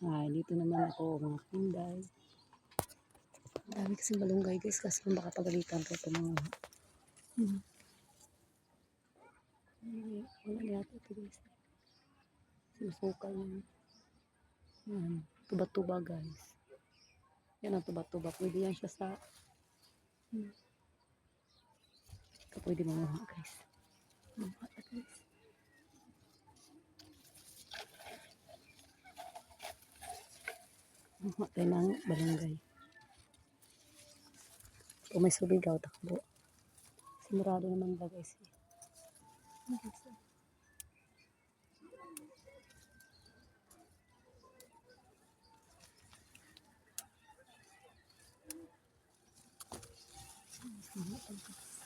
Ay, dito naman ako mga kunday. Ang dami kasi malunggay guys kasi baka pagalitan ko ito mga hmm. Wala yata ito guys. Sinusukal yan. Yan. Tuba-tuba guys. Yan ang tuba-tuba. Pwede yan siya sa hmm. Ito pwede mamuha guys. Na guys. Mamuha tayo ng balunggay. Kung may subigaw, takbo. Sigurado naman ba guys. eh. Ano